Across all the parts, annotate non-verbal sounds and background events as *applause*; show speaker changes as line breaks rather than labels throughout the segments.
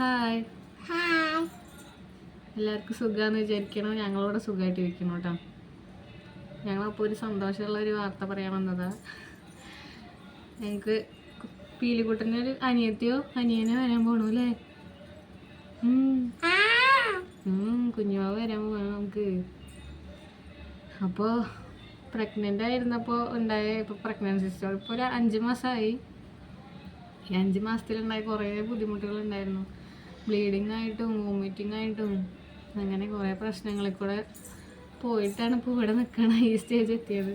Hi.
Hi.
എല്ലാവർക്കും സുഖമാണെന്ന് വിചാരിക്കണം. ഞങ്ങളിവിടെ സുഖമായിട്ട് ഇരിക്കണം കേട്ടോ ഞങ്ങളപ്പോൾ ഒരു സന്തോഷമുള്ള ഒരു വാർത്ത പറയാൻ വന്നതാ. ഞങ്ങൾക്ക് പീലിക്കുട്ടന്റെ ഒരു അനിയത്തിയോ അനിയനോ വരാൻ പോണു അല്ലേ കുഞ്ഞുമാവ് വരാൻ പോകണം നമുക്ക്. അപ്പോൾ പ്രഗ്നന്റ് ആയിരുന്നപ്പോൾ ഉണ്ടായ ഇപ്പോൾ പ്രഗ്നൻസി ഇപ്പോൾ ഒരു അഞ്ച് മാസമായി ഈ അഞ്ച് മാസത്തിലുണ്ടായ കുറേ ബുദ്ധിമുട്ടുകളുണ്ടായിരുന്നു. ബ്ലീഡിങ് ആയിട്ടും വോമിറ്റിംഗ് ആയിട്ടും അങ്ങനെ കുറേ പ്രശ്നങ്ങളിൽ കൂടെ പോയിട്ടാണ് ഇപ്പോൾ ഇവിടെ നിൽക്കണം ഈ സ്റ്റേജ് എത്തിയത്.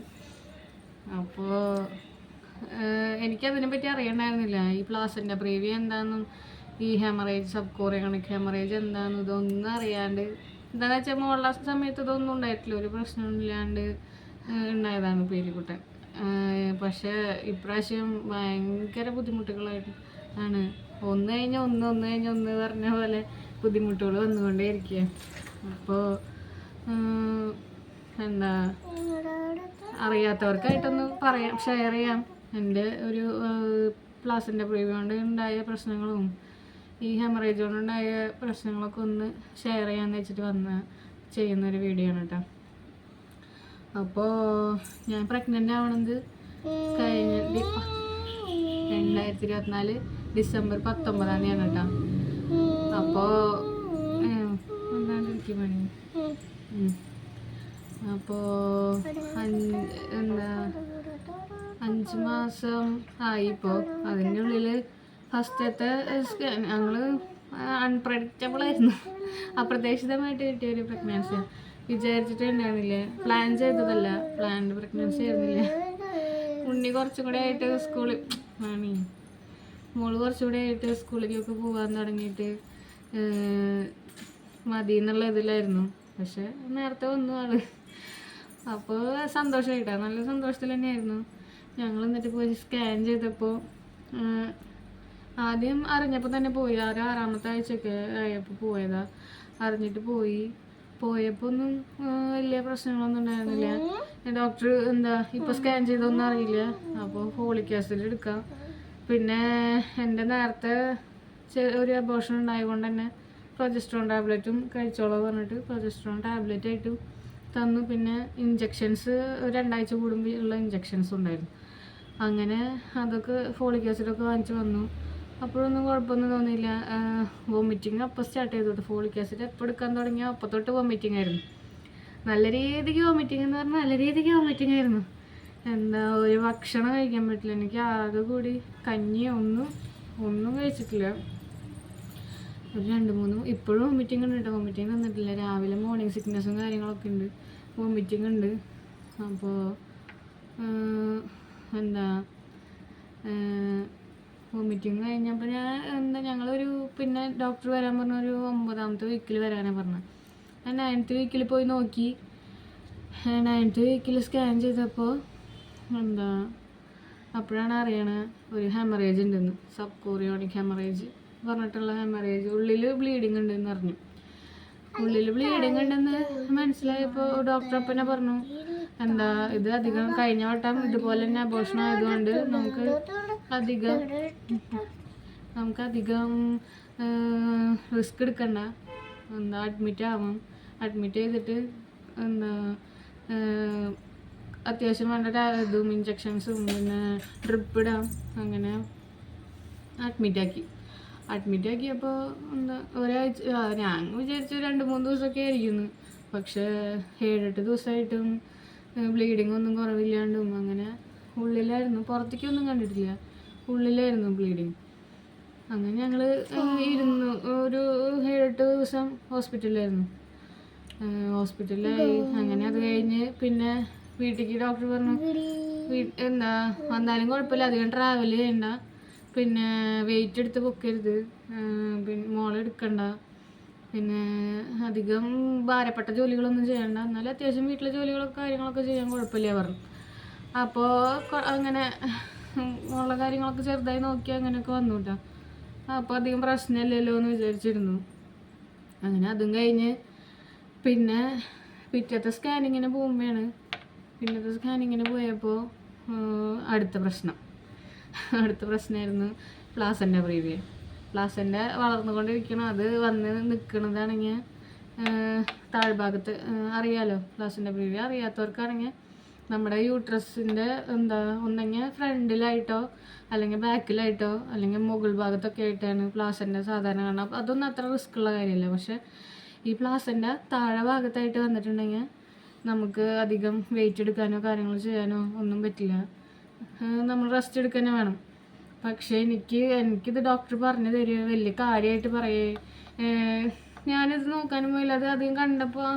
അപ്പോൾ എനിക്കതിനെ പറ്റി അറിയണ്ടായിരുന്നില്ല. ഈ പ്ലാസിന്റെ പ്രീവിയ എന്താണെന്നും ഈ ഹെമറേജ് സബ് കോറിയോണിക് ഹെമറേജ് എന്താണെന്നും ഇതൊന്നും അറിയാണ്ട് എന്താണെന്ന് വെച്ചാൽ മുകളിലെ സമയത്ത് ഇതൊന്നും ഉണ്ടായിട്ടില്ല. ഒരു പ്രശ്നമില്ലാണ്ട് ഉണ്ടായതാണ് പേലിക്കുട്ടൻ പക്ഷേ ഇപ്രാവശ്യം ഭയങ്കര ബുദ്ധിമുട്ടുകളായിട്ട് ആണ് ഒന്ന് കഴിഞ്ഞ ഒന്ന് ഒന്ന് കഴിഞ്ഞ ഒന്ന് പറഞ്ഞ പോലെ ബുദ്ധിമുട്ടുകൾ വന്നുകൊണ്ടേ ഇരിക്കുക അപ്പോൾ എന്താ അറിയാത്തവർക്കായിട്ടൊന്ന് പറയാം ഷെയർ ചെയ്യാം. എന്റെ ഒരു പ്ലാസിന്റെ പ്രീവ്യൂ കൊണ്ട് ഉണ്ടായ പ്രശ്നങ്ങളും ഈ ഹെമറേജ് കൊണ്ടുണ്ടായ പ്രശ്നങ്ങളൊക്കെ ഒന്ന് ഷെയർ ചെയ്യാന്ന് വെച്ചിട്ട് വന്ന് ചെയ്യുന്നൊരു വീഡിയോ ആണ് കേട്ടോ അപ്പോൾ ഞാൻ പ്രഗ്നന്റ് ആവണത് കഴിഞ്ഞ രണ്ടായിരത്തി ഇരുപത്തിനാല് ഡിസംബർ പത്തൊമ്പതാം തീയതിയാണ് കേട്ടോ. അപ്പോൾ എന്താണ് എനിക്ക് പണി. എന്താ അഞ്ച് മാസം ആയി ഇപ്പോൾ അതിന്റെ ഉള്ളിൽ ഫസ്റ്റത്തെ ഞങ്ങൾ അൺപ്രഡിക്റ്റബിൾ ആയിരുന്നു. അപ്രതീക്ഷിതമായിട്ട് കിട്ടിയ ഒരു പ്രഗ്നൻസി വിചാരിച്ചിട്ട് ഉണ്ടായിരുന്നില്ല പ്ലാൻ ചെയ്തതല്ല. പ്ലാൻഡ് പ്രഗ്നൻസി ആയിരുന്നില്ല? ഉണ്ണി കുറച്ചും കൂടെ ആയിട്ട് സ്കൂളിൽ ആണീ. മോൾ കുറച്ചുകൂടെ ആയിട്ട് സ്കൂളിലേക്കൊക്കെ പോകാൻ തുടങ്ങിയിട്ട് മതി എന്നുള്ള ഇതിലായിരുന്നു. പക്ഷെ നേരത്തെ വന്നു ആൾ. അപ്പോൾ സന്തോഷമായിട്ടാണ് നല്ല സന്തോഷത്തിൽ തന്നെയായിരുന്നു. ഞങ്ങൾ എന്നിട്ട് പോയി സ്കാൻ ചെയ്തപ്പോൾ ആദ്യം അറിഞ്ഞപ്പോൾ തന്നെ പോയി. ആറ് ആറാമത്തെ ആഴ്ചയൊക്കെ ആയപ്പോൾ പോയതാ. അറിഞ്ഞിട്ട് പോയി. പോയപ്പോൾ ഒന്നും വലിയ പ്രശ്നങ്ങളൊന്നും ഉണ്ടായിരുന്നില്ല. ഡോക്ടർ എന്താ ഇപ്പോൾ സ്കാൻ ചെയ്തൊന്നും അറിയില്ല. അപ്പോൾ ഫോളിക് ആസിഡ് എടുക്കാം. പിന്നെ എന്റെ നേരത്തെ ഒരു അബോഷൻ ഉണ്ടായതുകൊണ്ട് തന്നെ പ്രൊജസ്ട്രോൺ ടാബ്ലറ്റും കഴിച്ചോളാം പറഞ്ഞിട്ട് പ്രൊജസ്ട്രോൺ ടാബ്ലറ്റ് ആയിട്ടും തന്നു. പിന്നെ ഇഞ്ചെക്ഷൻസ് രണ്ടാഴ്ച കൂടുമ്പോൾ ഉള്ള ഇഞ്ചെക്ഷൻസ് ഉണ്ടായിരുന്നു. അങ്ങനെ അതൊക്കെ ഫോളിക് ആസിഡൊക്കെ വാങ്ങിച്ച് വന്നു. അപ്പോഴൊന്നും കുഴപ്പമൊന്നും തോന്നിയില്ല. വോമിറ്റിങ് അപ്പോൾ സ്റ്റാർട്ട് ചെയ്തു തൊട്ട് ഫോളിക് ആസിഡ് എപ്പോൾ എടുക്കാൻ തുടങ്ങിയോ? അപ്പോൾ തൊട്ട് വോമിറ്റിംഗ് ആയിരുന്നു. നല്ല രീതിക്ക് വോമിറ്റിംഗ് എന്ന് പറഞ്ഞാൽ നല്ല രീതിക്ക് വോമിറ്റിംഗ് ആയിരുന്നു. എന്താ ഒരു ഭക്ഷണം കഴിക്കാൻ പറ്റില്ല. എനിക്ക് ആകെ കൂടി കഞ്ഞി ഒന്നും ഒന്നും കഴിച്ചിട്ടില്ല. ഒരു രണ്ട് മൂന്ന് ഇപ്പോഴും വോമിറ്റിംഗ് ഉണ്ട് കേട്ടോ. വോമിറ്റിംഗ് തന്നിട്ടില്ല രാവിലെ മോർണിംഗ് സിക്നസ്സും കാര്യങ്ങളൊക്കെ ഉണ്ട്. വോമിറ്റിംഗ് ഉണ്ട്. അപ്പോൾ എന്താ വോമിറ്റിംഗ് കഴിഞ്ഞപ്പോൾ ഞാൻ എന്താ ഞങ്ങളൊരു പിന്നെ ഡോക്ടർ വരാൻ പറഞ്ഞ ഒരു ഒമ്പതാമത്തെ വീക്കിൽ വരാനാണ് പറഞ്ഞത് ഞാൻ നയൻത്ത് വീക്കിൽ പോയി നോക്കി. നയൻത്ത് വീക്കിൽ സ്കാൻ ചെയ്തപ്പോൾ എന്താ അപ്പോഴാണ് അറിയണത് ഒരു ഹെമറേജ് ഉണ്ടെന്ന്. സബ് കോറിയോണിക് ഹെമറേജ് പറഞ്ഞിട്ടുള്ള ഹെമറേജ് ഉള്ളിൽ ബ്ലീഡിങ് ഉണ്ടെന്ന് പറഞ്ഞു ഉള്ളിൽ ബ്ലീഡിങ് ഉണ്ടെന്ന് മനസ്സിലായപ്പോൾ ഡോക്ടർ അപ്പനെ പറഞ്ഞു എന്താ ഇത് അധികം കഴിഞ്ഞ വട്ടം ഇതുപോലെ തന്നെ അബോഷൻ ആയതുകൊണ്ട് നമുക്ക് അധികം നമുക്ക് അധികം റിസ്ക് എടുക്കണ്ട. എന്താ അഡ്മിറ്റ് ആവും. അഡ്മിറ്റ് ചെയ്തിട്ട് എന്താ അത്യാവശ്യം വേണ്ട ഇതും ഇഞ്ചക്ഷൻസും പിന്നെ ഡ്രിപ്പ് ഇടാം അങ്ങനെ അഡ്മിറ്റ് ആക്കി. അഡ്മിറ്റ് ആക്കിയപ്പോൾ എന്താ ഒരാഴ്ച ഞാൻ വിചാരിച്ചു രണ്ട് മൂന്ന് ദിവസമൊക്കെ ആയിരിക്കുന്നു. പക്ഷേ ഏഴെട്ട് ദിവസമായിട്ടും ബ്ലീഡിങ് ഒന്നും കുറവില്ലാണ്ടും അങ്ങനെ ഉള്ളിലായിരുന്നു. പുറത്തേക്കൊന്നും കണ്ടിട്ടില്ല. ഉള്ളിലായിരുന്നു ബ്ലീഡിങ് അങ്ങനെ ഞങ്ങൾ ഇരുന്നു. ഒരു ഏഴെട്ട് ദിവസം ഹോസ്പിറ്റലിലായിരുന്നു ഹോസ്പിറ്റലിലായി അങ്ങനെ അത് കഴിഞ്ഞ് പിന്നെ വീട്ടിലേക്ക് ഡോക്ടർ പറഞ്ഞു എന്താ വന്നാലും കുഴപ്പമില്ല അധികം ട്രാവൽ ചെയ്യണ്ട. പിന്നെ വെയിറ്റ് എടുത്ത് പൊക്കരുത്. പിന്നെ മോളെടുക്കണ്ട പിന്നെ അധികം ഭാരപ്പെട്ട ജോലികളൊന്നും ചെയ്യണ്ട. എന്നാലും അത്യാവശ്യം വീട്ടിലെ ജോലികളൊക്കെ കാര്യങ്ങളൊക്കെ ചെയ്യാൻ കുഴപ്പമില്ല പറഞ്ഞു. അപ്പോൾ അങ്ങനെ ഉള്ള കാര്യങ്ങളൊക്കെ ചെറുതായി നോക്കി അങ്ങനെയൊക്കെ വന്നു കേട്ടോ അപ്പോൾ അധികം പ്രശ്നമില്ലല്ലോ എന്ന് വിചാരിച്ചിരുന്നു. അങ്ങനെ അതും കഴിഞ്ഞ് പിന്നെ പിറ്റത്തെ സ്കാനിങ്ങിന് പോകുമ്പോഴാണ് പിന്നത്തെ സ്കാനിങ്ങിന് പോയപ്പോൾ അടുത്ത പ്രശ്നം. അടുത്ത പ്രശ്നമായിരുന്നു പ്ലാസന്റെ പ്രീവിയ പ്ലാസന്റെ വളർന്നുകൊണ്ടിരിക്കണം. അത് വന്ന് നിൽക്കുന്നതാണെങ്കിൽ താഴ്ഭാഗത്ത് അറിയാലോ പ്ലാസന്റെ പ്രീവിയ അറിയാത്തവർക്കാണെങ്കിൽ നമ്മുടെ യൂട്രസിന്റെ എന്താ ഒന്നെങ്കിൽ ഫ്രണ്ടിലായിട്ടോ അല്ലെങ്കിൽ ബാക്കിലായിട്ടോ അല്ലെങ്കിൽ മുകൾ ഭാഗത്തൊക്കെ ആയിട്ടാണ് പ്ലാസന്റെ സാധാരണ കാണുക അപ്പോൾ അതൊന്നും അത്ര റിസ്ക്കുള്ള കാര്യമല്ല. പക്ഷേ ഈ പ്ലാസന്റെ താഴെ ഭാഗത്തായിട്ട് വന്നിട്ടുണ്ടെങ്കിൽ നമുക്ക് അധികം വെയിറ്റ് എടുക്കാനോ കാര്യങ്ങൾ ചെയ്യാനോ ഒന്നും പറ്റില്ല. നമ്മൾ റെസ്റ്റ് എടുക്കാൻ വേണം. പക്ഷേ എനിക്ക് എനിക്കിത് ഡോക്ടർ പറഞ്ഞു തരിക വലിയ കാര്യമായിട്ട് പറയേ. ഞാനിത് നോക്കാനും പോയില്ല. അത് അധികം കണ്ടപ്പോൾ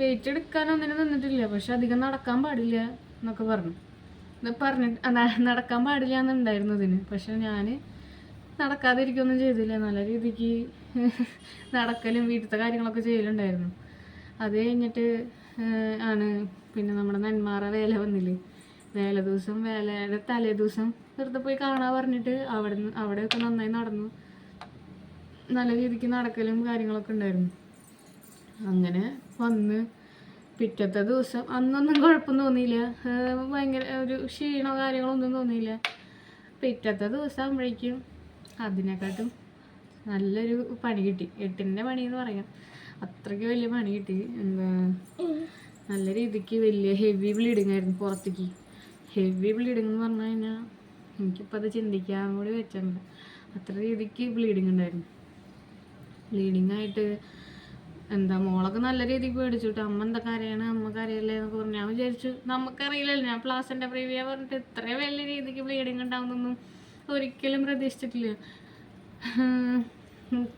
വെയിറ്റ് എടുക്കാനൊന്നിനും നിന്നിട്ടില്ല. പക്ഷെ അധികം നടക്കാൻ പാടില്ല എന്നൊക്കെ പറഞ്ഞു. ഇത് പറഞ്ഞിട്ട് നടക്കാൻ പാടില്ല എന്നുണ്ടായിരുന്നു ഇതിന്. പക്ഷെ ഞാൻ നടക്കാതിരിക്കൊന്നും ചെയ്തില്ല. നല്ല രീതിക്ക് നടക്കലും വീട്ടിലത്തെ കാര്യങ്ങളൊക്കെ ചെയ്യലുണ്ടായിരുന്നു. അത് കഴിഞ്ഞിട്ട് ആണ്. പിന്നെ നമ്മുടെ നെന്മാറ വേല വന്നില്ലേ? വേല ദിവസം വേലയുടെ തലേ ദിവസം വെറുതെ പോയി കാണാൻ പറഞ്ഞിട്ട് അവിടെ നിന്ന് അവിടെയൊക്കെ നന്നായി നടന്നു. നല്ല രീതിക്ക് നടക്കലും കാര്യങ്ങളൊക്കെ ഉണ്ടായിരുന്നു. അങ്ങനെ വന്ന് പിറ്റത്തെ ദിവസം അന്നൊന്നും കുഴപ്പം തോന്നിയില്ല. ഭയങ്കര ഒരു ക്ഷീണോ കാര്യങ്ങളോ ഒന്നും തോന്നിയില്ല. പിറ്റത്തെ ദിവസം ആകുമ്പോഴേക്കും അതിനെക്കാട്ടും നല്ലൊരു പണി കിട്ടി. എട്ടിന്റെ പണി എന്ന് പറയാം. അത്രയ്ക്ക് വലിയ പണി കിട്ടി. എന്താ? നല്ല രീതിക്ക് വലിയ ഹെവി ബ്ലീഡിങ് ആയിരുന്നു പുറത്തേക്ക്. ഹെവി ബ്ലീഡിങ് എന്ന് പറഞ്ഞു കഴിഞ്ഞാൽ എനിക്കിപ്പോൾ അത് ചിന്തിക്കാൻ കൂടി വെച്ചിട്ടുണ്ട്. അത്ര രീതിക്ക് ബ്ലീഡിങ് ഉണ്ടായിരുന്നു. ബ്ലീഡിങ് ആയിട്ട് എന്താ മോളൊക്കെ നല്ല രീതിക്ക് പേടിച്ചു. കേട്ടോ അമ്മ എന്താ കരയാണ് അമ്മ കരയല്ലേ എന്നൊക്കെ പറഞ്ഞു. ഞാൻ വിചാരിച്ചു നമുക്കറിയില്ലല്ലോ ഞാൻ പ്ലാസിന്റെ പ്രീവിയ പറഞ്ഞിട്ട് ഇത്ര വലിയ രീതിക്ക് ബ്ലീഡിങ് ഉണ്ടാവുന്നൊന്നും ഒരിക്കലും പ്രതീക്ഷിച്ചിട്ടില്ല.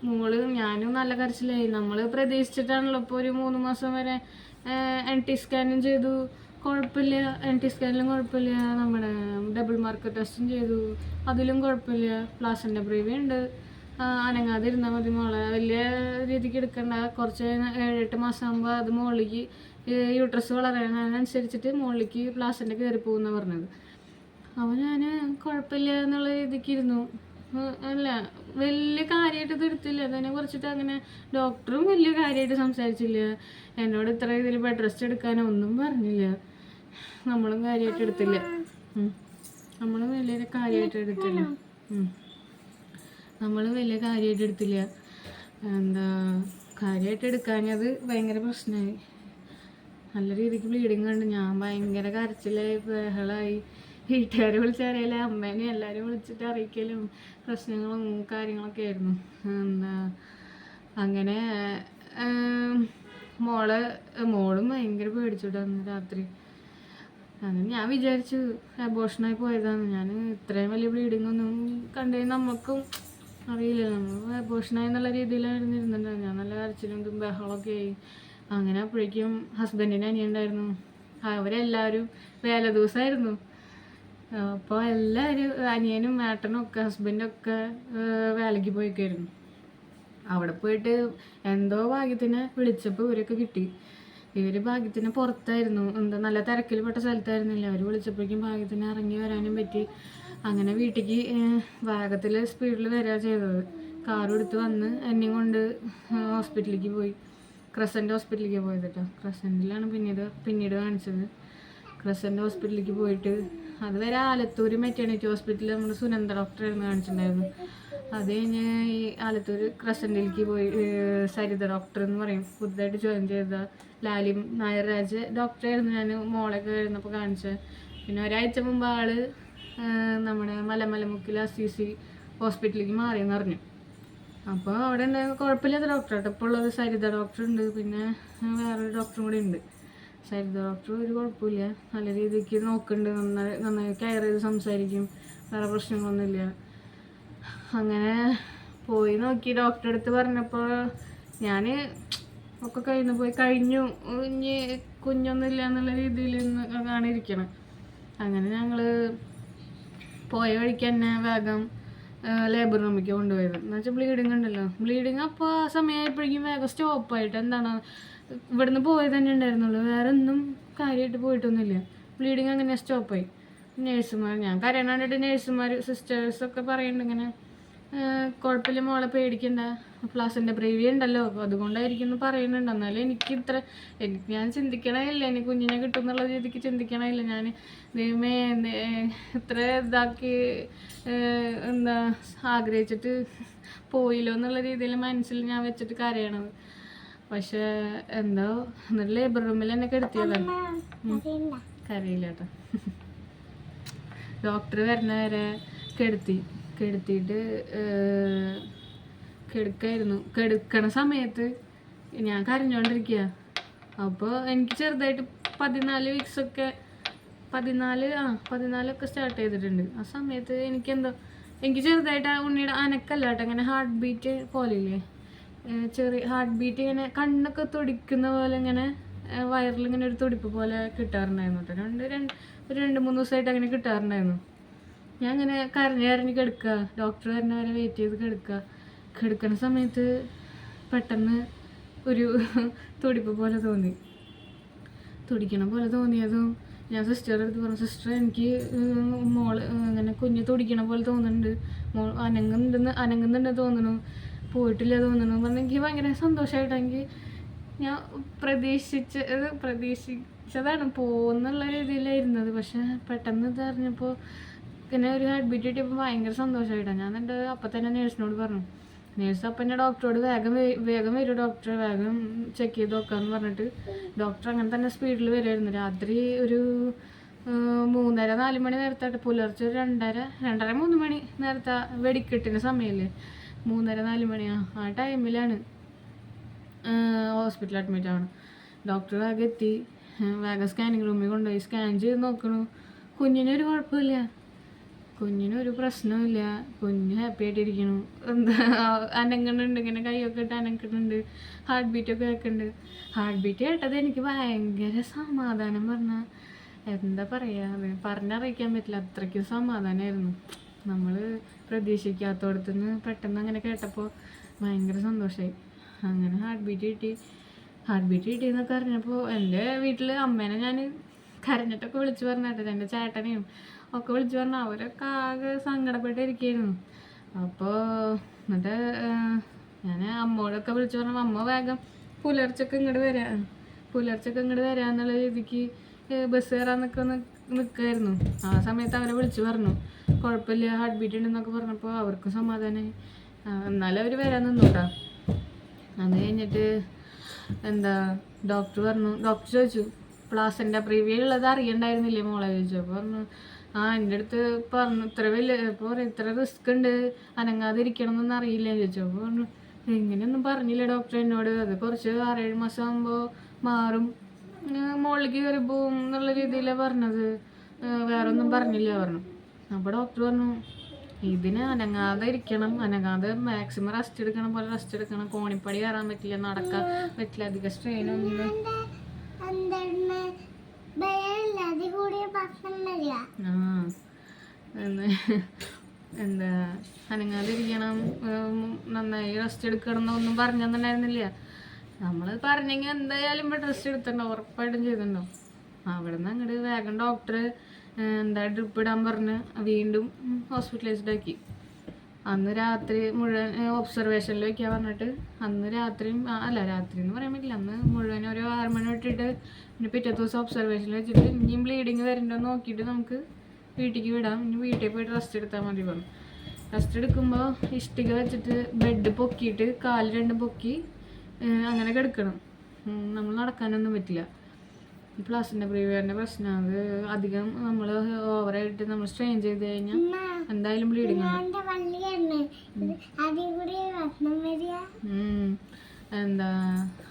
മോൾ ഞാനും നല്ല കരച്ചിലായി. നമ്മൾ പ്രതീക്ഷിച്ചിട്ടാണല്ലോ ഇപ്പോൾ ഒരു മൂന്ന് മാസം വരെ എൻ ടി സ്കാനും ചെയ്തു. കുഴപ്പമില്ല. എൻ ടി സ്കാനിലും കുഴപ്പമില്ല. നമ്മുടെ ഡബിൾ മാർക്ക് ടെസ്റ്റും ചെയ്തു. അതിലും കുഴപ്പമില്ല. പ്ലാസിന്റെ പ്രീവി ഉണ്ട്. അനങ്ങാതെ അനങ്ങാതിരുന്നാൽ മതി മോളെ. വലിയ രീതിക്ക് എടുക്കണ്ട. കുറച്ച് ഏഴെട്ട് മാസം ആകുമ്പോൾ അത് മുകളിലേക്ക് യൂട്രസ് വളരാനനുസരിച്ചിട്ട് മുകളിലേക്ക് പ്ലാസിന്റെ കയറി പോകുന്ന പറഞ്ഞത്. അപ്പോൾ ഞാൻ കുഴപ്പമില്ല എന്നുള്ള രീതിക്ക് ഇരുന്നു. അല്ല വലിയ കാര്യമായിട്ട് ഇത് എടുത്തില്ല അതിനെ കുറിച്ചിട്ട് അങ്ങനെ ഡോക്ടറും വലിയ കാര്യമായിട്ട് സംസാരിച്ചില്ല. എന്നോട് ഇത്ര ഇതിൽ ബെഡ് റെസ്റ്റ് എടുക്കാനോ ഒന്നും പറഞ്ഞില്ല. നമ്മളും കാര്യമായിട്ട് എടുത്തില്ല. നമ്മളും വലിയ കാര്യമായിട്ട് എടുത്തില്ല. നമ്മൾ വലിയ കാര്യമായിട്ട് എടുത്തില്ല. എന്താ കാര്യമായിട്ട് എടുക്കാഞ്ഞത് ഭയങ്കര പ്രശ്നമായി നല്ല രീതിക്ക് ബ്ലീഡിങ് കണ്ട് ഞാൻ ഭയങ്കര കരച്ചിലായി ബഹളായി. വീട്ടുകാരെ വിളിച്ചറിയില്ല അമ്മേനെ എല്ലാവരും വിളിച്ചിട്ട് അറിയിക്കലും പ്രശ്നങ്ങളും കാര്യങ്ങളൊക്കെ ആയിരുന്നു. അങ്ങനെ മോളെ മോൾ ഭയങ്കര പേടിച്ചിട്ടായിരുന്നു രാത്രി. അങ്ങനെ ഞാൻ വിചാരിച്ചു അബോഷനായി പോയതാണ്. ഞാൻ ഇത്രയും വലിയ ബ്ലീഡിംഗ് ഒന്നും കണ്ടു നമുക്കും അറിയില്ല. നമ്മൾ അബോഷനായി എന്നുള്ള രീതിയിലായിരുന്നു ഇരുന്നിട്ട് ഞാൻ നല്ല കരച്ചിലും ബഹളമൊക്കെ ആയി. അങ്ങനെ അപ്പോഴേക്കും ഹസ്ബൻഡിന് അനിയുണ്ടായിരുന്നു അവരെല്ലാവരും വേല ദിവസമായിരുന്നു അപ്പോൾ എല്ലാവരും അനിയനും ഏട്ടനും ഒക്കെ ഹസ്ബൻഡും ഒക്കെ ഏഹ് വേലയ്ക്ക് പോയിക്കായിരുന്നു. അവിടെ പോയിട്ട് എന്തോ ഭാഗ്യത്തിന് വിളിച്ചപ്പോൾ ഇവരൊക്കെ കിട്ടി. ഇവർ ഭാഗ്യത്തിന് പുറത്തായിരുന്നു. എന്താ നല്ല തിരക്കിൽപ്പെട്ട സ്ഥലത്തായിരുന്നില്ല? അവർ വിളിച്ചപ്പോഴേക്കും ഭാഗ്യത്തിന് ഇറങ്ങി വരാനും പറ്റി. അങ്ങനെ വീട്ടിലേക്ക് വേഗത്തിൽ സ്പീഡിൽ വരിക ചെയ്തത്. കാറും എടുത്ത് വന്ന് എന്നെയും കൊണ്ട് ഹോസ്പിറ്റലിലേക്ക് പോയി. ക്രസന്റ് ഹോസ്പിറ്റലിലേക്ക് പോയത് കേട്ടോ ക്രസന്റിലാണ് പിന്നീട് പിന്നീട് കാണിച്ചത്. ക്രസന്റ് ഹോസ്പിറ്റലിലേക്ക് പോയിട്ട് അതുവരെ ആലത്തൂർ മെറ്റേണിറ്റി ഹോസ്പിറ്റലിൽ നമ്മൾ സുനന്ദ ഡോക്ടറായിരുന്നു കാണിച്ചിട്ടുണ്ടായിരുന്നു. അത് കഴിഞ്ഞ് ഈ ആലത്തൂർ ക്രസന്റിലേക്ക് പോയി സരിത ഡോക്ടർ എന്ന് പറയും. പുതുതായിട്ട് ജോയിൻ ചെയ്ത ലാലിം നായർ രാജ് ഡോക്ടറായിരുന്നു. ഞാൻ മോളൊക്കെ വരുന്നപ്പോൾ കാണിച്ചത്. പിന്നെ ഒരാഴ്ച മുമ്പ് ആൾ നമ്മുടെ മലമലമുക്കിൽ അസീസി ഹോസ്പിറ്റലിലേക്ക് മാറിയെന്ന് പറഞ്ഞു അപ്പോൾ അവിടെ ഉണ്ടായ കുഴപ്പമില്ലാത്ത ഡോക്ടറാട്ടോ. ഇപ്പോൾ ഉള്ളത് സരിത ഡോക്ടർ ഉണ്ട് പിന്നെ വേറൊരു ഡോക്ടറും കൂടി ഉണ്ട്. സരിത ഡോക്ടർ ഒരു കുഴപ്പമില്ല. നല്ല രീതിക്ക് നോക്കുന്നുണ്ട് നന്നായി നന്നായി കെയർ ചെയ്ത് സംസാരിക്കും. വേറെ പ്രശ്നങ്ങളൊന്നുമില്ല. അങ്ങനെ പോയി നോക്കി. ഡോക്ടറെ അടുത്ത് പറഞ്ഞപ്പോൾ ഞാൻ ഒക്കെ കഴിഞ്ഞു പോയി. കഴിഞ്ഞു. ഇനി കുഞ്ഞൊന്നുമില്ല എന്നുള്ള രീതിയിൽ ആണ് ഇരിക്കണം അങ്ങനെ ഞങ്ങൾ പോയ വഴിക്ക് തന്നെ വേഗം ലേബർ റൂമിലേക്ക് കൊണ്ടുപോയത്. എന്ന് വെച്ചാൽ ബ്ലീഡിങ് ഉണ്ടല്ലോ. ബ്ലീഡിങ് അപ്പോൾ ആ സമയമായപ്പോഴേക്കും വേഗം സ്റ്റോപ്പായിട്ട് എന്താണ് ഇവിടുന്ന് പോയത് തന്നെ ഉണ്ടായിരുന്നുള്ളൂ. വേറെ ഒന്നും കാര്യമായിട്ട് പോയിട്ടൊന്നുമില്ല. ബ്ലീഡിങ് അങ്ങനെ സ്റ്റോപ്പായി നേഴ്സുമാർ ഞാൻ കരയണ കണ്ടിട്ട് നേഴ്സുമാർ സിസ്റ്റേഴ്സൊക്കെ പറയുന്നുണ്ട് ഇങ്ങനെ കുഴപ്പമില്ല മോളെ പേടിക്കണ്ട. പ്ലാസിന്റെ പ്രീവി ഉണ്ടല്ലോ അപ്പോൾ അതുകൊണ്ടായിരിക്കും എന്ന് പറയുന്നുണ്ട്. എന്നാലും എനിക്ക് ഇത്ര എനിക്ക് ഞാൻ ചിന്തിക്കണമില്ല എനിക്ക് കുഞ്ഞിനെ കിട്ടും എന്നുള്ള രീതിക്ക് ചിന്തിക്കണമില്ല ഞാൻ ദൈവമേ ഇത്ര ഇതാക്കി എന്താ ആഗ്രഹിച്ചിട്ട് പോയില്ലോ എന്നുള്ള രീതിയിൽ മനസ്സിൽ ഞാൻ വെച്ചിട്ട് കരയണത്. പക്ഷേ എന്തോ എന്നിട്ട് ലേബർ റൂമിൽ എന്നെ കെടുത്തിയതാണ് കരയില്ല. കേട്ടോ. *laughs* ഡോക്ടർ വരുന്ന വരെ കെടുത്തി. കെടുത്തിയിട്ട് കെടുക്കായിരുന്നു. കെടുക്കണ സമയത്ത് ഞാൻ കരഞ്ഞോണ്ടിരിക്കുക അപ്പോൾ എനിക്ക് ചെറുതായിട്ട് പതിനാല് വീക്സൊക്കെ പതിനാല് ആ പതിനാലൊക്കെ സ്റ്റാർട്ട് ചെയ്തിട്ടുണ്ട്. ആ സമയത്ത് എനിക്കെന്തോ എനിക്ക് ചെറുതായിട്ട് ആ ഉണ്ണിയുടെ അനക്കല്ല കേട്ടോ ഇങ്ങനെ ഹാർട്ട് ബീറ്റ് പോലെയില്ലേ ചെറിയ ഹാർട്ട് ബീറ്റ് ഇങ്ങനെ കണ്ണൊക്കെ തുടിക്കുന്ന പോലെ ഇങ്ങനെ വയറിൽ ഇങ്ങനെ ഒരു തുടിപ്പ് പോലെ കിട്ടാറുണ്ടായിരുന്നു കേട്ടോ. രണ്ട് രണ്ട് ഒരു രണ്ട് മൂന്ന് ദിവസമായിട്ട് അങ്ങനെ കിട്ടാറുണ്ടായിരുന്നു. ഞാൻ ഇങ്ങനെ കരഞ്ഞ് കരഞ്ഞ് കിടക്കുക. ഡോക്ടർ തന്നെ വരെ വെയിറ്റ് ചെയ്ത് കിടക്കുക. കിടക്കുന്ന സമയത്ത് പെട്ടെന്ന് ഒരു *laughs* തുടിപ്പ് പോലെ തോന്നി. തുടിക്കണ പോലെ തോന്നിയതും ഞാൻ സിസ്റ്ററുടെ അടുത്ത് പറഞ്ഞു സിസ്റ്റർ എനിക്ക് മോൾ അങ്ങനെ കുഞ്ഞ് തുടിക്കണ പോലെ തോന്നുന്നുണ്ട്. മോൾ അനങ്ങുന്നുണ്ടെന്ന് അനങ്ങുന്നുണ്ടെന്ന് തോന്നുന്നു. പോയിട്ടില്ല തോന്നുന്നു. പറഞ്ഞാൽ എനിക്ക് ഭയങ്കര സന്തോഷമായിട്ടെങ്കിൽ ഞാൻ പ്രതീക്ഷിച്ച പ്രതീക്ഷിച്ചതാണ് പോകുന്നുള്ള രീതിയിലായിരുന്നത്. പക്ഷെ പെട്ടെന്ന് ഇത് അറിഞ്ഞപ്പോൾ പിന്നെ ഒരു അഡ്മിറ്റ് കിട്ടിയപ്പോൾ ഭയങ്കര സന്തോഷമായിട്ടാണ് ഞാൻ എന്റെ അപ്പം തന്നെ നേഴ്സിനോട് പറഞ്ഞു നേഴ്സ് അപ്പം എന്റെ ഡോക്ടറോട് വേഗം വേഗം വരും ഡോക്ടർ വേഗം ചെക്ക് ചെയ്ത് നോക്കാമെന്ന് പറഞ്ഞിട്ട് ഡോക്ടർ അങ്ങനെ തന്നെ സ്പീഡിൽ വരുമായിരുന്നു രാത്രി ഒരു മൂന്നര നാല് മണി നേരത്തായിട്ട് പുലർച്ചെ ഒരു രണ്ടര രണ്ടര മൂന്ന് മണി നേരത്തെ വെടിക്കെട്ടിന്റെ സമയമല്ലേ മൂന്നര നാല് മണിയാ ആ ടൈമിലാണ് ഹോസ്പിറ്റലിൽ അഡ്മിറ്റ് ആവണം. ഡോക്ടർ വേഗം എത്തി വേഗം സ്കാനിങ് റൂമിൽ കൊണ്ടുപോയി സ്കാൻ ചെയ്ത് നോക്കണു. കുഞ്ഞിനൊരു കുഴപ്പമില്ല. കുഞ്ഞിനൊരു പ്രശ്നമില്ല കുഞ്ഞ് ഹാപ്പി ആയിട്ടിരിക്കണു. എന്താ അനങ്ങണുണ്ട്. ഇങ്ങനെ കൈയൊക്കെ ഇട്ട് അനക്കണുണ്ട് ഹാർട്ട് ബീറ്റൊക്കെ കേൾക്കുന്നുണ്ട് ഹാർട്ട് ബീറ്റ് കേട്ടത് എനിക്ക് ഭയങ്കര സമാധാനം പറഞ്ഞാൽ എന്താ പറയുക പറഞ്ഞറിയിക്കാൻ പറ്റില്ല. അത്രയ്ക്കും സമാധാനമായിരുന്നു നമ്മൾ പ്രതീക്ഷിക്കാത്തടത്തുനിന്ന് പെട്ടെന്ന് അങ്ങനെ കേട്ടപ്പോൾ ഭയങ്കര സന്തോഷമായി അങ്ങനെ ഹാർട്ട് ബീറ്റ് കിട്ടി. ഹാർട്ട് ബീറ്റ് കിട്ടിയെന്നൊക്കെ അറിഞ്ഞപ്പോൾ എന്റെ വീട്ടിൽ അമ്മേനെ ഞാൻ കരഞ്ഞിട്ടൊക്കെ വിളിച്ചു പറഞ്ഞിട്ട്. എന്റെ ചേട്ടനെയും ഒക്കെ വിളിച്ചു പറഞ്ഞു. അവരൊക്കെ ആകെ സങ്കടപ്പെട്ടിരിക്കുകയായിരുന്നു. അപ്പോൾ എന്നിട്ട് ഞാൻ അമ്മോടൊക്കെ വിളിച്ചു പറഞ്ഞു അമ്മ വേഗം പുലർച്ചൊക്കെ ഇങ്ങോട്ട് വരാ. പുലർച്ചൊക്കെ ഇങ്ങോട്ട് വരാന്നുള്ള രീതിക്ക് ബസ് കയറാന്നൊക്കെ നിൽക്കായിരുന്നു ആ സമയത്ത് അവരെ വിളിച്ചു പറഞ്ഞു. കുഴപ്പമില്ല ഹാർട്ട് ബീറ്റ് ഉണ്ടെന്നൊക്കെ പറഞ്ഞപ്പോൾ അവർക്കും സമാധാനമായി എന്നാലും അവർ വരാൻ നിന്നു കേട്ടോ അത് കഴിഞ്ഞിട്ട് എന്താ ഡോക്ടർ പറഞ്ഞു ഡോക്ടർ ചോദിച്ചു പ്ലാസന്റെ പ്രീവിയ ഉള്ളത് അറിയണ്ടായിരുന്നില്ലേ മോളെ? ചോദിച്ചു പറഞ്ഞു ആ എന്റെ അടുത്ത് പറഞ്ഞു ഇത്ര വലിയ ഇപ്പോൾ ഇത്ര റിസ്ക് ഉണ്ട് അനങ്ങാതിരിക്കണം എന്നൊന്നും അറിയില്ല. ചോദിച്ചു അപ്പോൾ പറഞ്ഞു ഇങ്ങനെയൊന്നും പറഞ്ഞില്ല ഡോക്ടർ എന്നോട്. അത് കുറച്ച് ആറേഴ് മാസം ആകുമ്പോൾ മാറും മുകളിലേക്ക് കയറി പോവും എന്നുള്ള രീതിയിലാണ് പറഞ്ഞത്. ഏഹ് വേറെ ഒന്നും പറഞ്ഞില്ല പറഞ്ഞു. അപ്പോൾ ഡോക്ടർ പറഞ്ഞു ഇതിന് അനങ്ങാതെ ഇരിക്കണം. അനങ്ങാതെ മാക്സിമം റെസ്റ്റ് എടുക്കണം. പോലെ റെസ്റ്റ് എടുക്കണം. കോണിപ്പടി കയറാൻ പറ്റില്ല നടക്കാൻ പറ്റില്ല. അധികം സ്ട്രെയിൻ ഒന്നും എന്താ അനങ്ങാതിരിക്കണം. നന്നായി റെസ്റ്റ് എടുക്കണം എന്നൊന്നും പറഞ്ഞൊന്നുണ്ടായിരുന്നില്ല നമ്മൾ പറഞ്ഞെങ്കിൽ എന്തായാലും ഇവിടെ റെസ്റ്റ് എടുത്തിട്ടുണ്ടോ ഉറപ്പായിട്ടും ചെയ്തിട്ടുണ്ടോ അവിടെ നിന്ന് അങ്ങോട്ട് വേഗം ഡോക്ടർ എന്താ ഡ്രിപ്പ് ഇടാൻ പറഞ്ഞ് വീണ്ടും ഹോസ്പിറ്റലൈസ്ഡ് ആക്കി. അന്ന് രാത്രി മുഴുവൻ ഒബ്സർവേഷനിൽ വെക്കാൻ പറഞ്ഞിട്ട് അന്ന് രാത്രിയും അല്ല രാത്രി എന്ന് പറയാൻ പറ്റില്ല. അന്ന് മുഴുവൻ ഒരു ആറ് മണി തൊട്ടിട്ട് പിന്നെ പിറ്റേ ദിവസം ഒബ്സർവേഷനിൽ വെച്ചിട്ട് ഇനിയും ബ്ലീഡിങ് വരുന്നുണ്ടോ നോക്കിയിട്ട് നമുക്ക് വീട്ടിലേക്ക് വിടാം. ഇനി വീട്ടിൽ പോയിട്ട് റെസ്റ്റ് എടുത്താൽ മതി പറഞ്ഞു റെസ്റ്റ് എടുക്കുമ്പോൾ ഇഷ്ടിക വെച്ചിട്ട് ബെഡ് പൊക്കിയിട്ട് കാൽ രണ്ട് പൊക്കി അങ്ങനെ കിടക്കണം. നമ്മൾ നടക്കാനൊന്നും പറ്റില്ല. ഈ പ്ലാസിന്റെ പ്രീവിയറിന്റെ പ്രശ്നം അത് അധികം നമ്മൾ ഓവറായിട്ട് നമ്മൾ സ്ട്രെയിൻ ചെയ്ത് കഴിഞ്ഞാൽ എന്തായാലും ബ്ലീഡിങ് ഉണ്ട് എന്താ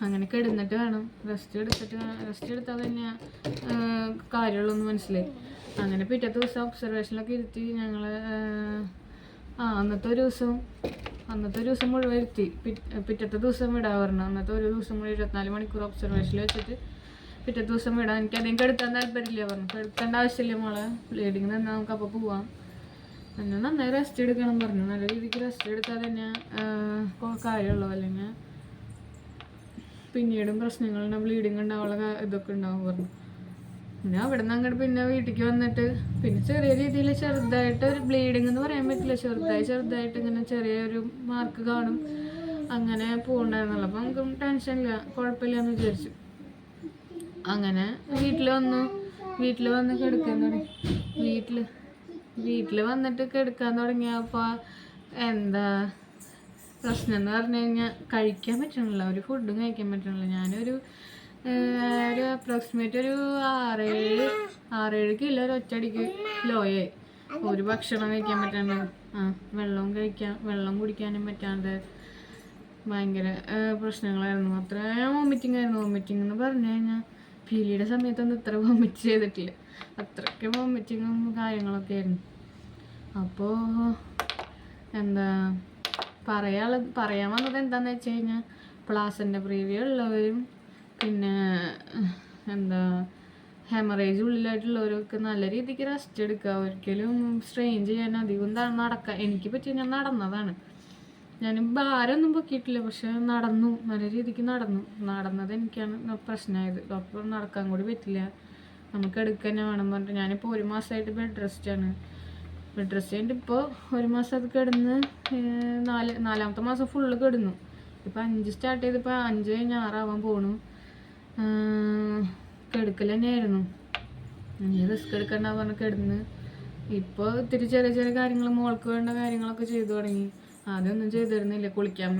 അങ്ങനെ കിടന്നിട്ട് വേണം. റെസ്റ്റ് എടുത്തിട്ട് റെസ്റ്റ് എടുത്താൽ തന്നെ കാര്യമുള്ളൊന്നും മനസ്സിലായി. അങ്ങനെ പിറ്റേ ദിവസം ഒബ്സർവേഷനിലൊക്കെ ഇരുത്തി ഞങ്ങൾ ആ അന്നത്തെ ഒരു ദിവസം അന്നത്തെ ഒരു ദിവസം മുഴുവൻ ഇരുത്തി. പിറ്റത്തെ ദിവസം വിടാൻ പറഞ്ഞു. അന്നത്തെ ഒരു ദിവസം മുഴുവൻ ഇരുപത്തിനാല് മണിക്കൂർ ഒബ്സർവേഷനിൽ വെച്ചിട്ട് പിറ്റേ ദിവസം വിടാൻ എനിക്ക് അധികം കെടുത്താൻ താല്പര്യമില്ല പറഞ്ഞു. എടുക്കേണ്ട ആവശ്യമില്ല മോളെ. ബ്ലീഡിങ് നിന്നാൽ നമുക്ക് അപ്പോൾ പോവാം. പിന്നെ നന്നായി റെസ്റ്റ് എടുക്കണം പറഞ്ഞു. നല്ല രീതിക്ക് റെസ്റ്റ് എടുത്താൽ തന്നെ കാര്യമുള്ളൂ. അല്ലെങ്കിൽ പിന്നീടും പ്രശ്നങ്ങളുണ്ടാവും ബ്ലീഡിങ് ഉണ്ടാവുള്ള ഇതൊക്കെ ഉണ്ടാവും പറഞ്ഞു. പിന്നെ അവിടെ നിന്ന് അങ്ങോട്ട് പിന്നെ വീട്ടിലേക്ക് വന്നിട്ട് പിന്നെ ചെറിയ രീതിയിൽ ചെറുതായിട്ട് ഒരു ബ്ലീഡിങ് എന്ന് പറയാൻ പറ്റില്ല. ചെറുതായി ചെറുതായിട്ട് ഇങ്ങനെ ചെറിയൊരു മാർക്ക് കാണും. അങ്ങനെ പോകണ്ടായിരുന്നല്ലോ അപ്പം നമുക്കും ടെൻഷനില്ല കുഴപ്പമില്ല എന്ന് വിചാരിച്ചു. അങ്ങനെ വീട്ടിൽ വന്നു വീട്ടിൽ വന്ന് കിടക്കാൻ തുടങ്ങി. വീട്ടിൽ വീട്ടിൽ വന്നിട്ട് കിടക്കാൻ തുടങ്ങിയപ്പോൾ എന്താ പ്രശ്നം എന്ന് പറഞ്ഞു കഴിഞ്ഞാൽ കഴിക്കാൻ പറ്റണില്ല ഒരു ഫുഡും കഴിക്കാൻ പറ്റണില്ല. ഞാനൊരു ഒരു അപ്രോക്സിമേറ്റ് ഒരു ആറേഴ് ആറേഴ് കിലോ ഒരു ഒറ്റടിക്ക് ലോയായി ഒരു ഭക്ഷണം കഴിക്കാൻ പറ്റാണ്ട് ആ വെള്ളവും കഴിക്കാൻ വെള്ളം കുടിക്കാനും പറ്റാണ്ട് ഭയങ്കര പ്രശ്നങ്ങളായിരുന്നു. മാത്രമേ വോമിറ്റിംഗ് ആയിരുന്നു. വോമിറ്റിംഗ് എന്ന് പറഞ്ഞു കഴിഞ്ഞാൽ പീരിയഡ് സമയത്തൊന്നും ഇത്ര വോമിറ്റ് ചെയ്തിട്ടില്ല. അത്രയ്ക്ക് വോമിറ്റിങ്ങും കാര്യങ്ങളൊക്കെ ആയിരുന്നു. അപ്പോൾ എന്താ പറയാള പറയാൻ വന്നത് എന്താണെന്ന് വെച്ച് കഴിഞ്ഞാൽ പ്ലാസിന്റെ പ്രീവ്യൂ ഉള്ളവരും പിന്നെ എന്താ ഹെമറേജ് ഉള്ളിലായിട്ടുള്ളവരൊക്കെ നല്ല രീതിക്ക് റെസ്റ്റ് എടുക്കുക ഒരിക്കലും സ്ട്രെയിൻ ചെയ്യാൻ അധികം നടക്കുക എനിക്ക് പറ്റിയ ഞാൻ നടന്നതാണ്. ഞാൻ ഭാരമൊന്നും പൊക്കിയിട്ടില്ല പക്ഷെ നടന്നു. നല്ല രീതിക്ക് നടന്നു. നടന്നത് എനിക്കാണ് പ്രശ്നമായത്. ഡോക്ടർ നടക്കാൻ കൂടി പറ്റില്ല. നമുക്ക് എടുക്കാൻ വേണം പറഞ്ഞിട്ട് ഞാനിപ്പോൾ ഒരു മാസമായിട്ട് ബെഡ് റെസ്റ്റാണ് ബെഡ് റെസ്റ്റ് കഴിഞ്ഞിട്ട് ഇപ്പോൾ ഒരു മാസം അത് കിടന്ന് നാല് നാലാമത്തെ മാസം ഫുള്ള് കിടന്നു. ഇപ്പം അഞ്ച് സ്റ്റാർട്ട് ചെയ്തിപ്പോൾ അഞ്ച് കഴിഞ്ഞ് ആറാവാൻ പോണു. കിടക്കൽ തന്നെയായിരുന്നു. ഇനി റിസ്ക് എടുക്കണ്ട പറഞ്ഞ് കിടന്ന്. ഇപ്പോൾ ഇത്തിരി ചെറിയ ചെറിയ കാര്യങ്ങൾ മോൾക്ക് വേണ്ട കാര്യങ്ങളൊക്കെ ചെയ്തു തുടങ്ങി. ആദ്യമൊന്നും ചെയ്തിരുന്നില്ല. കുളിക്കാൻ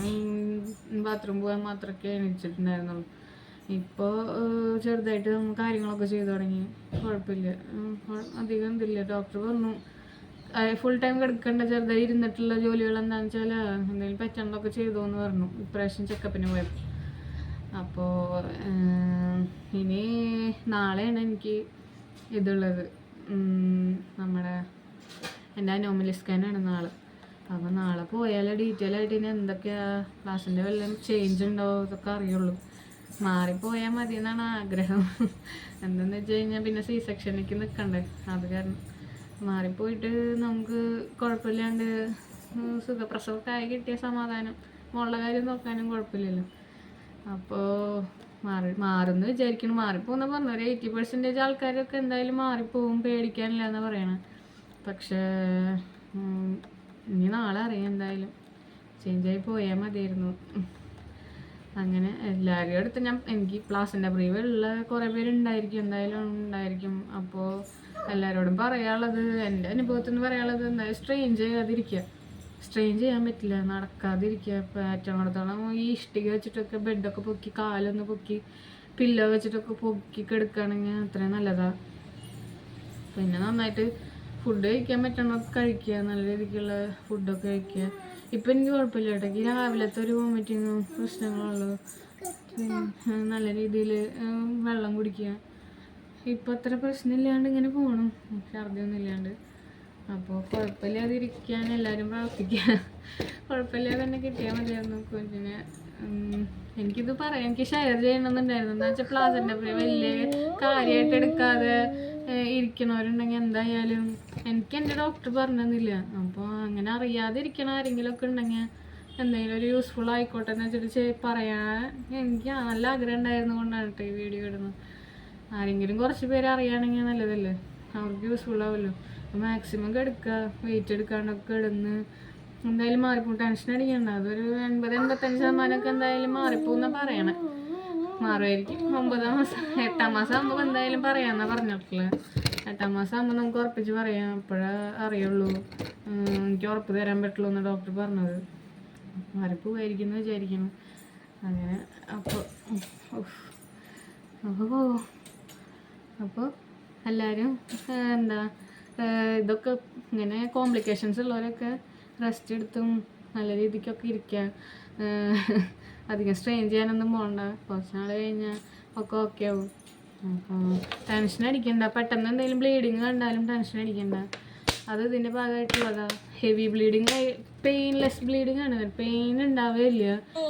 ബാത്റൂം പോകാൻ മാത്രമൊക്കെ എണീച്ചിട്ടുണ്ടായിരുന്നുള്ളൂ ഇപ്പോൾ ചെറുതായിട്ട് നമ്മൾ കാര്യങ്ങളൊക്കെ ചെയ്തു തുടങ്ങി. കുഴപ്പമില്ല. അധികം ഇതില്ല. ഡോക്ടർ പറഞ്ഞു ഫുൾ ടൈം കിടക്കേണ്ട ചെറുതായി ഇരുന്നിട്ടുള്ള ജോലികൾ എന്താണെന്ന് വെച്ചാൽ എന്തെങ്കിലും പറ്റണ്ടൊക്കെ ചെയ്തു എന്ന് പറഞ്ഞു. ഇപ്രാവശ്യം ചെക്കപ്പിന് പോയപ്പോൾ അപ്പോൾ ഇനി നാളെയാണ് എനിക്ക് ഇതുള്ളത്. നമ്മുടെ എന്റെ അനോമലി സ്കാനാണ് നാളെ. അപ്പോൾ നാളെ പോയാലേ? ഡീറ്റെയിൽ ആയിട്ട് ഇനി എന്തൊക്കെയാ? ക്ലാസ്സിന്റെ വല്ലതും ചേഞ്ച് ഉണ്ടോ? ഇതൊക്കെ അറിയുള്ളൂ. മാറിപ്പോയാൽ മതി എന്നാണ് ആഗ്രഹം. എന്തെന്ന് വെച്ച് കഴിഞ്ഞാൽ പിന്നെ സി സെക്ഷനിലേക്ക് നിൽക്കണ്ടേ അത് കാരണം മാറിപ്പോയിട്ട് നമുക്ക് കുഴപ്പമില്ലാണ്ട് സുഖപ്രസവമൊക്കെ ആയി കിട്ടിയ സമാധാനം. മോളുടെ കാര്യം നോക്കാനും കുഴപ്പമില്ലല്ലോ. അപ്പോൾ മാറി മാറുമെന്ന് വിചാരിക്കണം മാറിപ്പോകുന്ന പറഞ്ഞു ഒരു എയ്റ്റി പെർസെന്റേജ് ആൾക്കാരൊക്കെ എന്തായാലും മാറിപ്പോവും. പേടിക്കാനില്ല എന്ന് പറയണം. പക്ഷേ ഇനി നാളെ അറിയാം എന്തായാലും. ആയി പോയാൽ മതിയായിരുന്നു. അങ്ങനെ എല്ലാവരും അടുത്ത് ഞാൻ എനിക്ക് പ്ലാസിന്റെ പ്രീവുള്ള കുറേ പേരുണ്ടായിരിക്കും എന്തായാലും ഉണ്ടായിരിക്കും. അപ്പോൾ എല്ലാവരോടും പറയാനുള്ളത് എന്റെ അനുഭവത്തിൽ നിന്ന് പറയാനുള്ളത് എന്തായാലും സ്ട്രെയിൻ ചെയ്യാതിരിക്കുക. സ്ട്രെയിൻ ചെയ്യാൻ പറ്റില്ല നടക്കാതിരിക്കുക. ഇപ്പോൾ ഏറ്റവും അടുത്തോളം ഈ ഇഷ്ടിക വെച്ചിട്ടൊക്കെ ബെഡൊക്കെ പൊക്കി കാലൊന്ന് പൊക്കി പില്ലോ വെച്ചിട്ടൊക്കെ പൊക്കി കിടക്കുകയാണെങ്കിൽ അത്രയും നല്ലതാണ് പിന്നെ നന്നായിട്ട് ഫുഡ് കഴിക്കാൻ പറ്റണതൊക്കെ കഴിക്കുക. നല്ല രീതിക്കുള്ള ഫുഡൊക്കെ കഴിക്കുക. ഇപ്പം എനിക്ക് കുഴപ്പമില്ല കേട്ടോ. എനിക്ക് രാവിലത്തെ ഒരു വോമിറ്റിങ്ങും പ്രശ്നങ്ങളുള്ളൂ നല്ല രീതിയിൽ വെള്ളം കുടിക്കുക. ഇപ്പം അത്ര പ്രശ്നമില്ലാണ്ട് ഇങ്ങനെ പോകണം ഛർദിയൊന്നും ഇല്ലാണ്ട് അപ്പോൾ കുഴപ്പമില്ലാതിരിക്കാൻ എല്ലാവരും പ്രാർത്ഥിക്കുക. കുഴപ്പമില്ലാതെ തന്നെ കിട്ടിയാൽ മതിയായിരുന്നു. കുഞ്ഞിനെ എനിക്കിത് പറയാം. എനിക്ക് ഷെയർ ചെയ്യണമെന്നുണ്ടായിരുന്നു. എന്താ വെച്ചാൽ പ്ലാസന്റെ വലിയ കാര്യമായിട്ട് എടുക്കാതെ ഇരിക്കണവരുണ്ടെങ്കിൽ എന്തായാലും എനിക്ക് എന്റെ ഡോക്ടർ പറഞ്ഞതെന്നില്ല അപ്പോൾ അങ്ങനെ അറിയാതെ ഇരിക്കണ ആരെങ്കിലും ഒക്കെ ഉണ്ടെങ്കിൽ എന്തെങ്കിലും ഒരു യൂസ്ഫുൾ ആയിക്കോട്ടെ എന്ന് വെച്ചിട്ട് പറയാൻ എനിക്ക് നല്ല ആഗ്രഹം ഉണ്ടായിരുന്നു കൊണ്ടാണ് കേട്ടോ ഈ വീഡിയോ ഇടുന്നത്. ആരെങ്കിലും കുറച്ച് പേര് അറിയുകയാണെങ്കിൽ നല്ലതല്ലേ? അവർക്ക് യൂസ്ഫുൾ ആവുമല്ലോ മാക്സിമം കിടക്കുക വെയിറ്റ് എടുക്കാണ്ടൊക്കെ ഇടുന്ന്. എന്തായാലും മാറിപ്പോകും ടെൻഷൻ അടിക്കണ്ട. അതൊരു എൺപത് എൺപത്തഞ്ച് ശതമാനമൊക്കെ എന്തായാലും മാറിപ്പോകുന്ന പറയണേ. മാറുമായിരിക്കും. ഒമ്പതാം മാസം എട്ടാം മാസം ആകുമ്പോൾ എന്തായാലും പറയാമെന്നാ പറഞ്ഞിട്ടുള്ളത് എട്ടാം മാസം ആകുമ്പോൾ നമുക്ക് ഉറപ്പിച്ച് പറയാം. അപ്പോഴേ അറിയുള്ളൂ. എനിക്ക് ഉറപ്പ് തരാൻ പറ്റുള്ളൂ എന്ന് ഡോക്ടർ പറഞ്ഞത്. മാറിപ്പോവായിരിക്കും എന്ന് വിചാരിക്കുന്നു. അങ്ങനെ അപ്പോൾ അപ്പോൾ അപ്പോൾ എല്ലാവരും എന്താ ഇതൊക്കെ ഇങ്ങനെ കോംപ്ലിക്കേഷൻസ് ഉള്ളവരൊക്കെ റെസ്റ്റ് എടുത്തും നല്ല രീതിക്കൊക്കെ ഇരിക്കുക അധികം സ്ട്രെയിൻ ചെയ്യാനൊന്നും പോകണ്ട കുറച്ച് നാൾ കഴിഞ്ഞാൽ ഒക്കെ ഓക്കെ ആവും. ടെൻഷൻ അടിക്കണ്ട. പെട്ടെന്ന് എന്തെങ്കിലും ബ്ലീഡിങ് കണ്ടാലും ടെൻഷൻ അടിക്കണ്ട. അത് ഇതിന്റെ ഭാഗമായിട്ടുള്ളതാ. ഹെവി ബ്ലീഡിങ് പെയിൻലെസ് ബ്ലീഡിങ് ആണ്. പെയിൻ ഉണ്ടാവുകയില്ല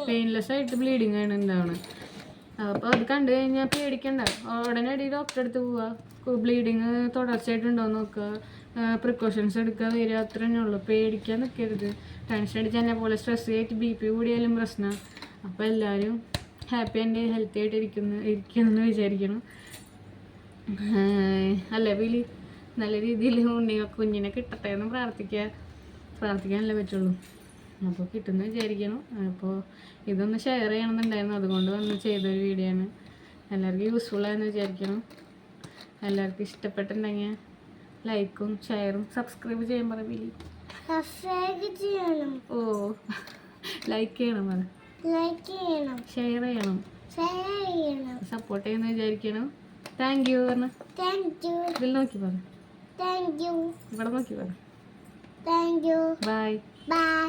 പെയിൻലെസ് ആയിട്ട് ബ്ലീഡിങ് ആണ് ഉണ്ടാവുന്നത് അപ്പോൾ അത് കണ്ടു കഴിഞ്ഞാൽ പേടിക്കണ്ട. ഉടനെ ഉടനടി ഡോക്ടറെ അടുത്ത് പോവുക ബ്ലീഡിങ് തുടർച്ചയായിട്ടുണ്ടോ നോക്കുക പ്രിക്കോഷൻസ് എടുക്കുക വരിക. അത്ര ഉള്ളൂ. പേടിക്കാൻ നിൽക്കരുത് ടെൻഷൻ അടിച്ച് എന്നെ പോലെ സ്ട്രെസ് ആയിട്ട് ബി പി കൂടിയാലും പ്രശ്നം. അപ്പോൾ എല്ലാവരും ഹാപ്പി ആൻഡ് ഹെൽത്തി ആയിട്ട് ഇരിക്കുന്നു ഇരിക്കണമെന്ന് വിചാരിക്കണം അല്ല അല്ലേ ബിലി നല്ല രീതിയിൽ ഉണ്ണി കുഞ്ഞിനെ കിട്ടട്ടെ എന്ന് പ്രാർത്ഥിക്കുക പ്രാർത്ഥിക്കാനല്ലേ പറ്റുള്ളൂ. അപ്പോൾ കിട്ടുമെന്ന് വിചാരിക്കണം അപ്പോൾ ഇതൊന്ന് ഷെയർ ചെയ്യണമെന്നുണ്ടായിരുന്നു. അതുകൊണ്ട് വന്ന് ചെയ്തൊരു വീഡിയോ ആണ്. എല്ലാവർക്കും യൂസ്ഫുൾ ആയെന്ന് വിചാരിക്കണം എല്ലാവർക്കും ഇഷ്ടപ്പെട്ടിട്ടുണ്ടെങ്കിൽ ലൈക്കും ഷെയറും സബ്സ്ക്രൈബ് ചെയ്യാൻ പറ ബിലി
സബ്സ്ക്രൈബ് ചെയ്യണം.
ഓ ലൈക്ക് ചെയ്യണം
ലൈക്ക് ചെയ്യണം.
ഷെയർ ചെയ്യണം.
ഷെയർ ചെയ്യണം.
സപ്പോർട്ട് ചെയ്യുന്ന വിചാരിക്കണം. താങ്ക് യു പറഞ്ഞ.
താങ്ക് യു
ഇതിൽ നോക്കി പറ.
താങ്ക് യു
ഇവിടെ നോക്കി പറ.
Thank you
bye
bye